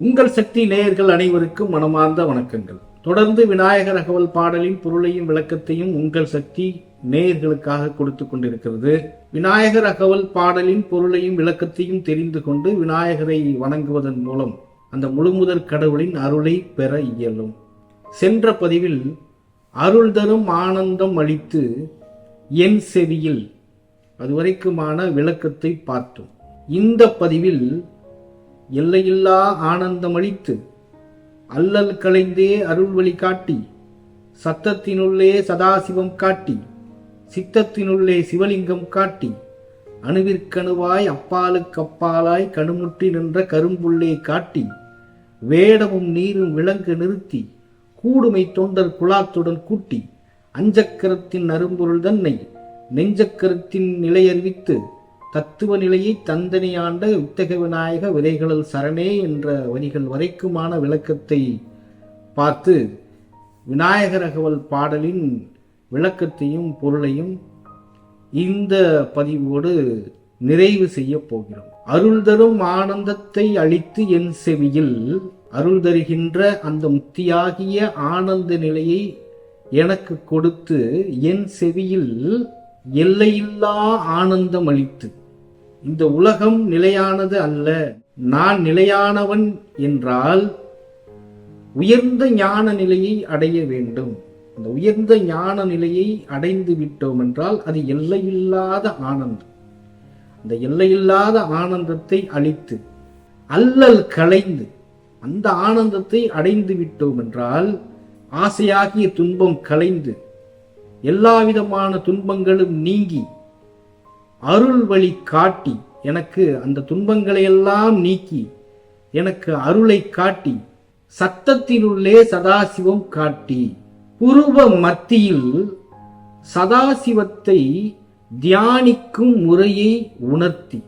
உங்கள் சக்தி நேயர்கள் அனைவருக்கும் மனமார்ந்த வணக்கங்கள். தொடர்ந்து விநாயகர் அகவல் பாடலின் பொருளையும் விளக்கத்தையும் உங்கள் சக்தி நேயர்களுக்காக கொடுத்து கொண்டிருக்கிறது. விநாயகர் அகவல் பாடலின் பொருளையும் விளக்கத்தையும் தெரிந்து கொண்டு விநாயகரை வணங்குவதன் மூலம் அந்த முழுமுதற் கடவுளின் அருளை பெற இயலும். சென்ற பதிவில் அருள் தரும் ஆனந்தம் அளித்து என் செவியில் அதுவரைக்குமான விளக்கத்தை பார்த்தோம். இந்த பதிவில் எல்லையில்லா ஆனந்தம் அளித்து அல்லல் களைந்தே அருள்வழி காட்டி சத்தத்தினுள்ளே சதாசிவம் காட்டி சித்தத்தினுள்ளே சிவலிங்கம் காட்டி அணுவிற்கணுவாய் அப்பாலுக்கப்பாலாய் கணுமுற்றி நின்ற கரும்புள்ளே காட்டி வேடமும் நீரும் விளங்கு நிறுத்தி கூடுமை தொண்டர் குழாத்துடன் கூட்டி அஞ்சக்கரத்தின் அரும்பொருள் தன்னை நெஞ்சக்கரத்தின் நிலையறிவித்து தத்துவ நிலையை தந்தனையாண்ட வித்தக விநாயக விதைகளல் சரணே என்ற வரிகள் வரைக்குமான விளக்கத்தை பார்த்து விநாயகரகவல் பாடலின் விளக்கத்தையும் பொருளையும் இந்த பதிவோடு நிறைவு செய்ய போகிறோம். அருள் தரும் ஆனந்தத்தை அளித்து என் செவியில் அருள் தருகின்ற அந்த முக்தியாகிய ஆனந்த நிலையை எனக்கு கொடுத்து என் செவியில் எல்லையில்லா ஆனந்தம் அளித்து இந்த உலகம் நிலையானது அல்ல. நான் நிலையானவன் என்றால் உயர்ந்த ஞான நிலையை அடைய வேண்டும். அந்த உயர்ந்த ஞான நிலையை அடைந்து விட்டோம் என்றால் அது எல்லையில்லாத ஆனந்தம். அந்த எல்லையில்லாத ஆனந்தத்தை அழித்து அல்லல் களைந்து அந்த ஆனந்தத்தை அடைந்து விட்டோம் என்றால் ஆசையாகிய துன்பம் களைந்து எல்லா விதமான துன்பங்களும் நீங்கி அருள் வழி காட்டி எனக்கு அந்த துன்பங்களை எல்லாம் நீக்கி எனக்கு அருளை காட்டி சத்தத்தினுள்ளே சதாசிவம் காட்டி புருவ மத்தியில் சதாசிவத்தை தியானிக்கும் முறையை உணர்த்தி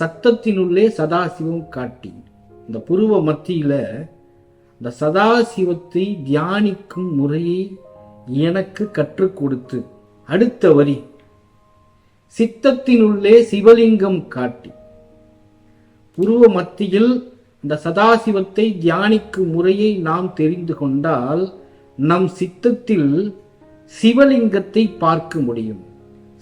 சத்தத்தினுள்ளே சதாசிவம் காட்டி இந்த புருவ மத்தியில இந்த சதாசிவத்தை தியானிக்கும் முறையை எனக்கு கற்றுக் கொடுத்து அடுத்த வரி. சித்தத்தினுள்ளே சிவலிங்கம் காட்டி. புருவ மத்தியில் இந்த சதாசிவத்தை தியானிக்கும் முறையை நாம் தெரிந்து கொண்டால் நம் சித்தத்தில் சிவலிங்கத்தை பார்க்க முடியும்.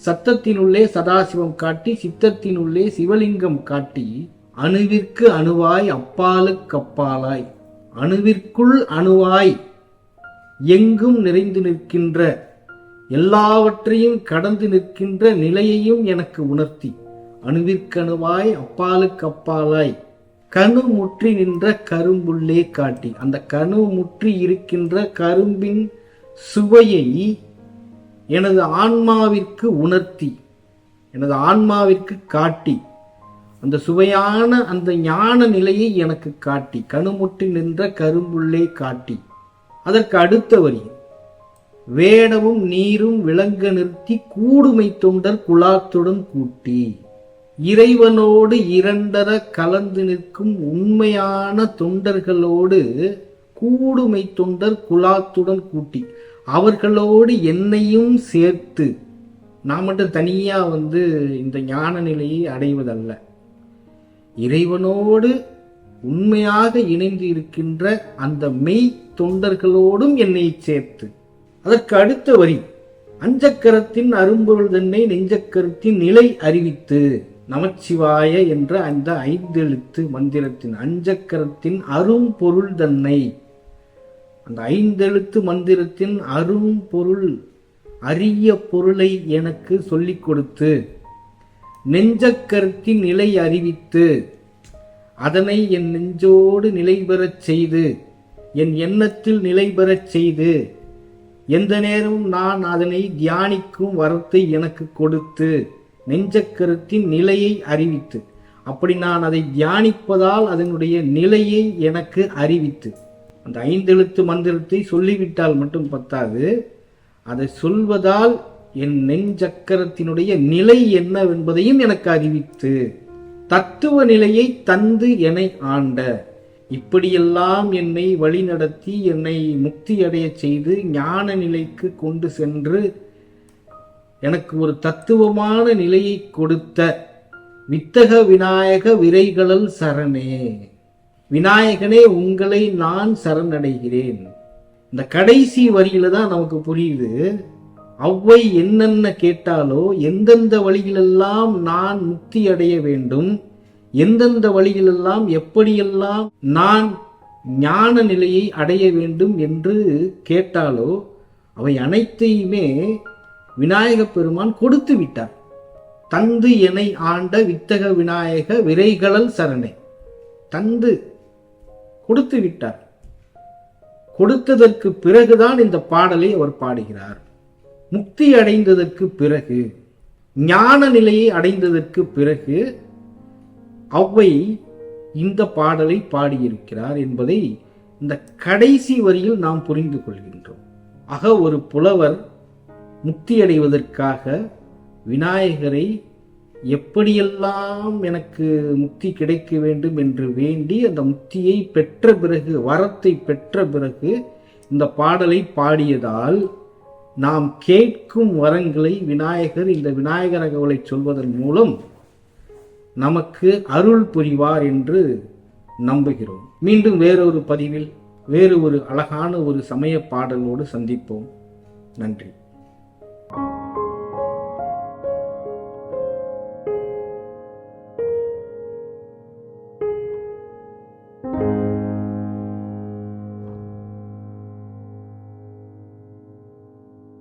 சத்தத்தினுள்ளே சதாசிவம் காட்டி சித்தத்தினுள்ளே சிவலிங்கம் காட்டி அணுவிற்கு அணுவாய் அப்பாலுக்கு அப்பாலாய் அணுவிற்குள் அணுவாய் எங்கும் நிறைந்து நிற்கின்ற எல்லாவற்றையும் கடந்து நிற்கின்ற நிலையையும் எனக்கு உணர்த்தி அணுவிற்கணுவாய் அப்பாலுக்கு அப்பாலாய் கணு முற்றி நின்ற கரும்புள்ளே காட்டி அந்த கணு முற்றி இருக்கின்ற கரும்பின் சுவையை எனது ஆன்மாவிற்கு உணர்த்தி எனது ஆன்மாவிற்கு காட்டி அந்த சுவையான அந்த ஞான நிலையை எனக்கு காட்டி கணுமுற்றி நின்ற கரும்புள்ளே காட்டி அதற்கு அடுத்த வரி. வேடமும் நீரும் விளங்க நிறுத்தி கூடுமை தொண்டர் குழாத்துடன் கூட்டி இறைவனோடு இரண்டர கலந்து நிற்கும் உண்மையான தொண்டர்களோடு கூடுமை தொண்டர் குழாத்துடன் கூட்டி அவர்களோடு என்னையும் சேர்த்து. நான் மட்டும் தனியாக வந்து இந்த ஞான நிலையை அடைவதல்ல. இறைவனோடு உண்மையாக இணைந்து இருக்கின்ற அந்த மெய் தொண்டர்களோடும் என்னை சேர்த்து அதற்கு அடுத்த வரி அஞ்சக்கரத்தின் அரும்பொருள் தன்னை நெஞ்சக்கரத்தின் நிலை அறிவித்து நமச்சிவாய என்ற அந்த ஐந்தெழுத்து மந்திரத்தின் அஞ்சக்கரத்தின் அரும் பொருள் தன்னை அந்த ஐந்தெழுத்து மந்திரத்தின் அரும் பொருள் அரிய பொருளை எனக்கு சொல்லிக் கொடுத்து நெஞ்சக்கருத்தின் நிலை அறிவித்து அதனை என் நெஞ்சோடு நிலை பெறச் செய்து என் எண்ணத்தில் நிலை பெறச் செய்து எந்த நேரமும் நான் அதனை தியானிக்கும் வரத்தை எனக்கு கொடுத்து நெஞ்சக்கருத்தின் நிலையை அறிவித்து. அப்படி நான் அதை தியானிப்பதால் அதனுடைய நிலையை எனக்கு அறிவித்து. அந்த ஐந்தெழுத்து மந்திரத்தை சொல்லிவிட்டால் மட்டும் பத்தாது. அதை சொல்வதால் என் நெஞ்சக்கரத்தினுடைய நிலை என்னவென்பதையும் எனக்கு அறிவித்து தத்துவ நிலையை தந்து என்னை ஆண்ட. இப்படியெல்லாம் என்னை வழிநடத்தி என்னை முக்தி அடைய செய்து ஞான நிலைக்கு கொண்டு சென்று எனக்கு ஒரு தத்துவமான நிலையை கொடுத்த வித்தக விநாயக விரைகளல் சரணே. விநாயகனே உங்களை நான் சரணடைகிறேன். இந்த கடைசி வரியில தான் நமக்கு புரியுது அவ்வை என்னென்ன கேட்டாலோ எந்தெந்த வழியிலெல்லாம் நான் முக்தி அடைய வேண்டும் எந்தெந்த வழியிலெல்லாம் எப்படியெல்லாம் நான் ஞான நிலையை அடைய வேண்டும் என்று கேட்டாலோ அவை அனைத்தையுமே விநாயகப் பெருமான் கொடுத்து விட்டார். தந்து எனை ஆண்ட வித்தக விநாயக விரைகளல் சரணை. தந்து கொடுத்து விட்டார். கொடுத்ததற்கு பிறகுதான் இந்த பாடலை அவர் பாடுகிறார். முக்தி அடைந்ததற்கு பிறகு ஞான நிலையை அடைந்ததற்கு பிறகு அவ்வை இந்த பாடலை பாடியிருக்கிறார் என்பதை இந்த கடைசி வரியில் நாம் புரிந்து கொள்கின்றோம். ஆக ஒரு புலவர் முக்தி அடைவதற்காக விநாயகரை எப்படியெல்லாம் எனக்கு முக்தி கிடைக்க வேண்டும் என்று வேண்டி அந்த முக்தியை பெற்ற பிறகு வரத்தை பெற்ற பிறகு இந்த பாடலை பாடியதால் நாம் கேட்கும் வரங்களை விநாயகர் இந்த விநாயகர் அகவலை சொல்வதன் மூலம் நமக்கு அருள் புரிவார் என்று நம்புகிறோம். மீண்டும் வேறொரு பதிவில் வேறு ஒரு அழகான ஒரு சமய பாடலோடு சந்திப்போம். நன்றி.